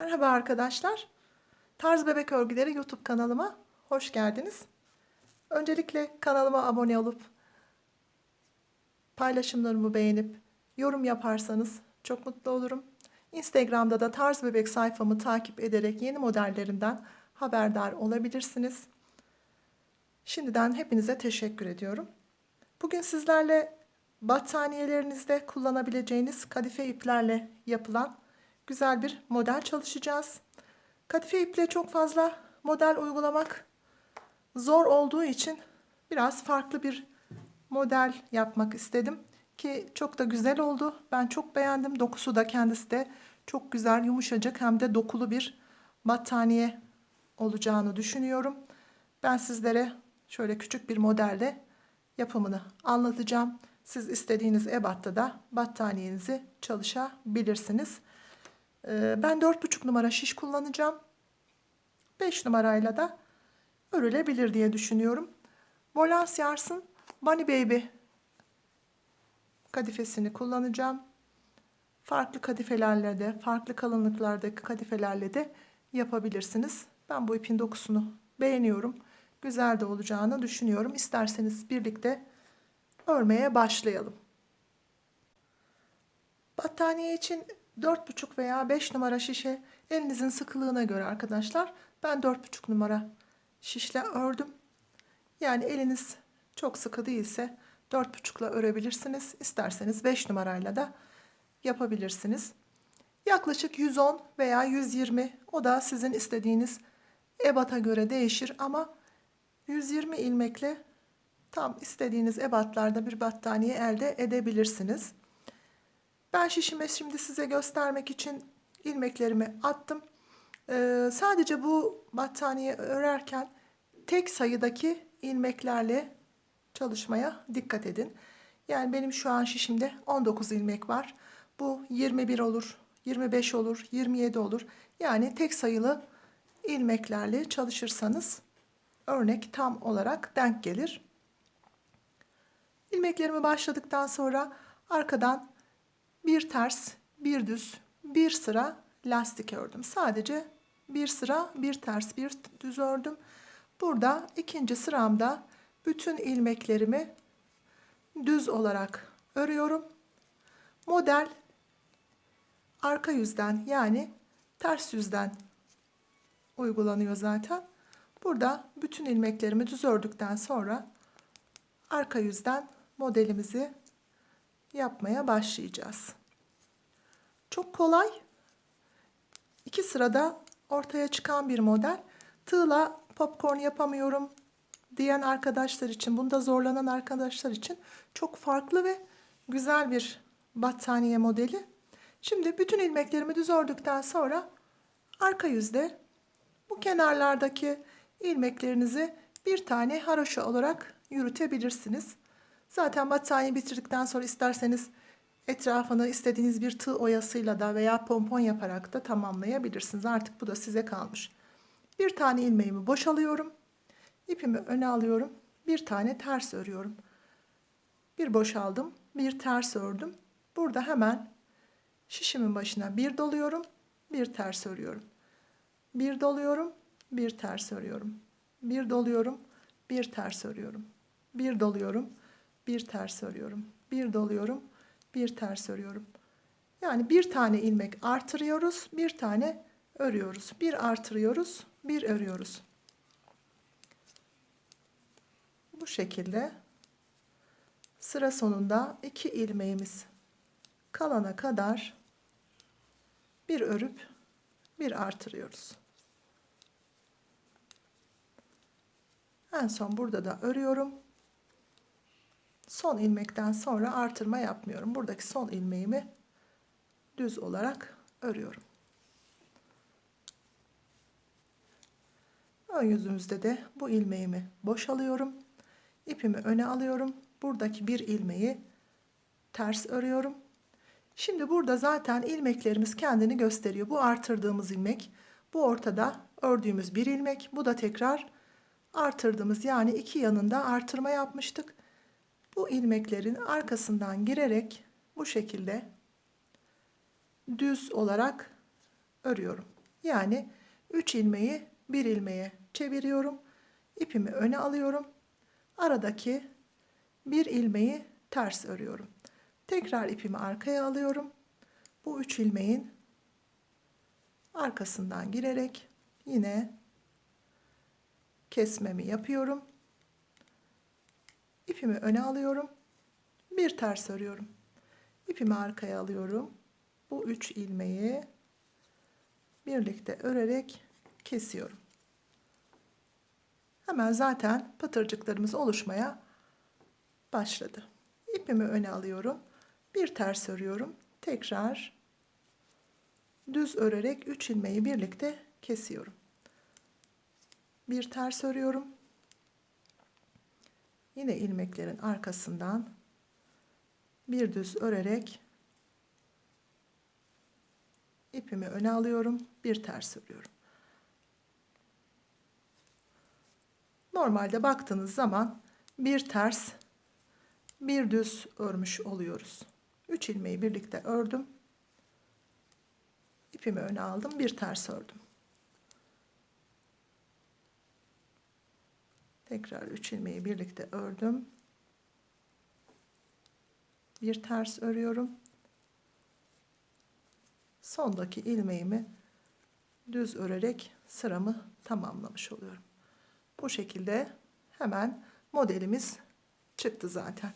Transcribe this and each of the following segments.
Merhaba arkadaşlar. Tarz Bebek Örgüleri YouTube kanalıma hoş geldiniz. Öncelikle kanalıma abone olup paylaşımlarımı beğenip yorum yaparsanız çok mutlu olurum. Instagram'da da Tarz Bebek sayfamı takip ederek yeni modellerimden haberdar olabilirsiniz. Şimdiden hepinize teşekkür ediyorum. Bugün sizlerle battaniyelerinizde kullanabileceğiniz kadife iplerle yapılan güzel bir model çalışacağız. Kadife iple çok fazla model uygulamak zor olduğu için biraz farklı bir model yapmak istedim ki çok da güzel oldu. Ben çok beğendim. Dokusu da kendisi de çok güzel, yumuşacık hem de dokulu bir battaniye olacağını düşünüyorum. Ben sizlere şöyle küçük bir modelde yapımını anlatacağım. Siz istediğiniz ebatta da battaniyenizi çalışabilirsiniz. Ee, Ben 4,5 numara şiş kullanacağım. 5 numarayla da örülebilir diye düşünüyorum. Volans Yars'ın Bunny Baby kadifesini kullanacağım. Farklı kadifelerle de, farklı kalınlıklardaki kadifelerle de yapabilirsiniz. Ben bu ipin dokusunu beğeniyorum. Güzel de olacağını düşünüyorum. İsterseniz birlikte örmeye başlayalım. Battaniye için 4,5 veya 5 numara şişe elinizin sıkılığına göre arkadaşlar. Ben 4,5 numara şişle ördüm. Yani eliniz çok sıkı değilse 4,5 ile örebilirsiniz. İsterseniz 5 numarayla da yapabilirsiniz. Yaklaşık 110 veya 120 o da sizin istediğiniz ebata göre değişir ama 120 ilmekle tam istediğiniz ebatlarda bir battaniye elde edebilirsiniz. Ben şişime şimdi size göstermek için ilmeklerimi attım. Ee, sadece bu battaniye örerken tek sayıdaki ilmeklerle çalışmaya dikkat edin. Yani benim şu an şişimde 19 ilmek var. Bu 21 olur, 25 olur, 27 olur. Yani tek sayılı ilmeklerle çalışırsanız örnek tam olarak denk gelir. İlmeklerimi başladıktan sonra arkadan bir ters, bir düz, bir sıra lastik ördüm. Sadece bir sıra, bir ters, bir düz ördüm. Burada ikinci sıramda bütün ilmeklerimi düz olarak örüyorum. Model arka yüzden yani ters yüzden uygulanıyor zaten. Burada bütün ilmeklerimi düz ördükten sonra arka yüzden modelimizi yapmaya başlayacağız. Çok kolay. İki sırada ortaya çıkan bir model. Tığla popcorn yapamıyorum diyen arkadaşlar için, bunda zorlanan arkadaşlar için çok farklı ve güzel bir battaniye modeli. Şimdi bütün ilmeklerimi düz ördükten sonra arka yüzde bu kenarlardaki ilmeklerinizi bir tane haroşa olarak yürütebilirsiniz. Zaten battaniye bitirdikten sonra isterseniz etrafını istediğiniz bir tığ oyasıyla da veya pompon yaparak da tamamlayabilirsiniz. Artık bu da size kalmış. Bir tane ilmeğimi boşalıyorum. İpimi öne alıyorum. Bir tane ters örüyorum. Bir boşaldım. Bir ters ördüm. Burada hemen şişimin başına bir doluyorum. Bir ters örüyorum. Bir doluyorum. Bir ters örüyorum. Bir doluyorum. Bir ters örüyorum. Bir doluyorum. Bir ters örüyorum. Bir doluyorum. Bir ters örüyorum. Yani bir tane ilmek artırıyoruz. Bir tane örüyoruz. Bir artırıyoruz. Bir örüyoruz. Bu şekilde sıra sonunda iki ilmeğimiz kalana kadar bir örüp bir artırıyoruz. En son burada da örüyorum. Son ilmekten sonra artırma yapmıyorum. Buradaki son ilmeğimi düz olarak örüyorum. Ön yüzümüzde de bu ilmeğimi boşalıyorum. İpimi öne alıyorum. Buradaki bir ilmeği ters örüyorum. Şimdi burada zaten ilmeklerimiz kendini gösteriyor. Bu artırdığımız ilmek, bu ortada ördüğümüz bir ilmek, bu da tekrar artırdığımız yani iki yanında artırma yapmıştık. Bu ilmeklerin arkasından girerek bu şekilde düz olarak örüyorum. Yani 3 ilmeği bir ilmeğe çeviriyorum. İpimi öne alıyorum. Aradaki bir ilmeği ters örüyorum. Tekrar ipimi arkaya alıyorum. Bu 3 ilmeğin arkasından girerek yine kesmemi yapıyorum. İpimi öne alıyorum. Bir ters örüyorum. İpimi arkaya alıyorum. Bu üç ilmeği birlikte örerek kesiyorum. Hemen zaten pıtırcıklarımız oluşmaya başladı. İpimi öne alıyorum. Bir ters örüyorum. Tekrar düz örerek 3 ilmeği birlikte kesiyorum. Bir ters örüyorum. Yine ilmeklerin arkasından bir düz örerek ipimi öne alıyorum, bir ters örüyorum. Normalde baktığınız zaman bir ters, bir düz örmüş oluyoruz. 3 ilmeği birlikte ördüm. İpimi öne aldım, bir ters ördüm. Tekrar 3 ilmeği birlikte ördüm. Bir ters örüyorum. Sondaki ilmeğimi düz örerek sıramı tamamlamış oluyorum. Bu şekilde hemen modelimiz çıktı zaten.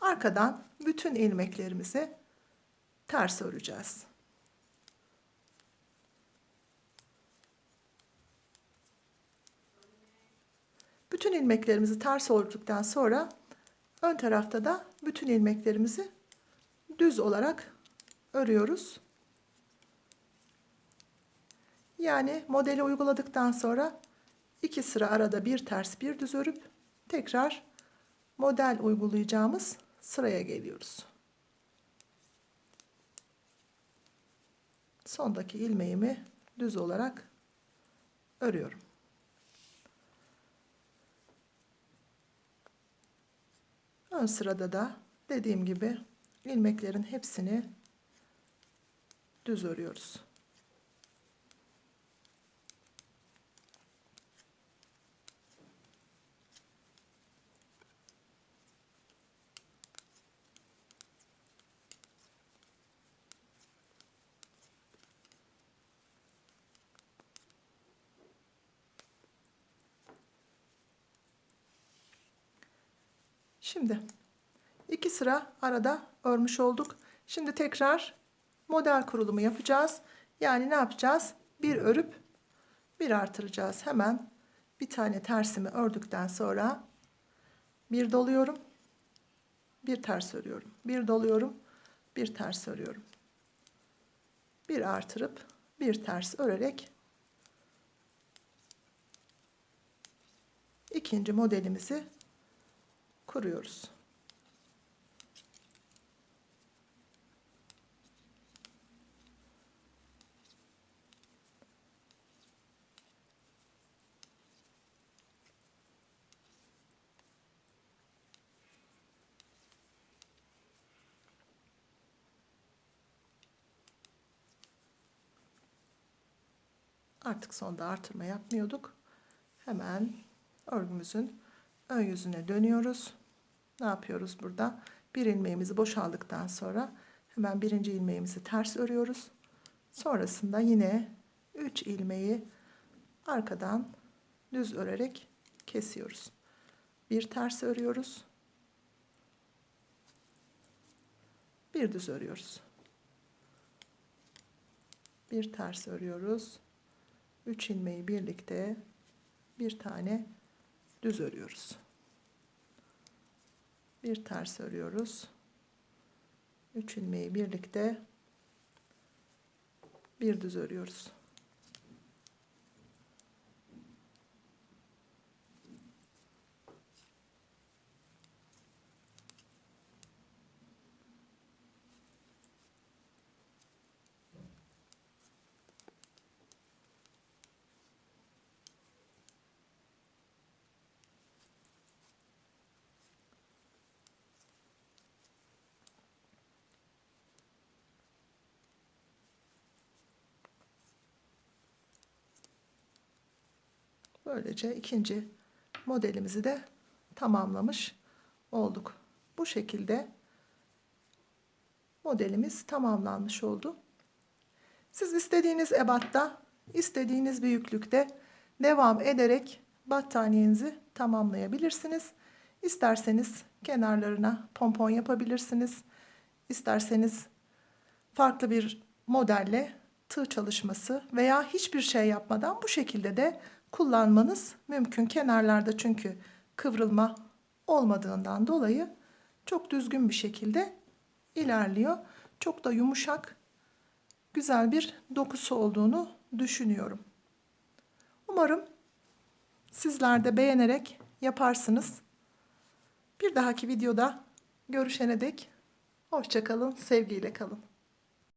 Arkadan bütün ilmeklerimizi ters öreceğiz. Bütün ilmeklerimizi ters ördükten sonra ön tarafta da bütün ilmeklerimizi düz olarak örüyoruz. Yani modeli uyguladıktan sonra iki sıra arada bir ters bir düz örüp tekrar model uygulayacağımız sıraya geliyoruz. Sondaki ilmeğimi düz olarak örüyorum. Ön sırada da dediğim gibi ilmeklerin hepsini düz örüyoruz. Şimdi iki sıra arada örmüş olduk. Şimdi tekrar model kurulumu yapacağız. Yani ne yapacağız? Bir örüp bir artıracağız. Hemen bir tane tersimi ördükten sonra bir doluyorum. Bir ters örüyorum. Bir doluyorum. Bir ters örüyorum. Bir artırıp bir ters örerek ikinci modelimizi kuruyoruz. Artık sonda artırma yapmıyorduk. Hemen örgümüzün ön yüzüne dönüyoruz. Ne yapıyoruz burada? Bir ilmeğimizi boşaldıktan sonra hemen birinci ilmeğimizi ters örüyoruz. Sonrasında yine 3 ilmeği arkadan düz örerek kesiyoruz. Bir ters örüyoruz. Bir düz örüyoruz. Bir ters örüyoruz. 3 ilmeği birlikte bir tane düz örüyoruz. Bir ters örüyoruz. 3 ilmeği birlikte bir düz örüyoruz. Böylece ikinci modelimizi de tamamlamış olduk. Bu şekilde modelimiz tamamlanmış oldu. Siz istediğiniz ebatta, istediğiniz büyüklükte devam ederek battaniyenizi tamamlayabilirsiniz. İsterseniz kenarlarına pompon yapabilirsiniz. İsterseniz farklı bir modelle tığ çalışması veya hiçbir şey yapmadan bu şekilde de kullanmanız mümkün. Kenarlarda çünkü kıvrılma olmadığından dolayı çok düzgün bir şekilde ilerliyor. Çok da yumuşak, güzel bir dokusu olduğunu düşünüyorum. Umarım sizler de beğenerek yaparsınız. Bir dahaki videoda görüşene dek hoşçakalın, sevgiyle kalın.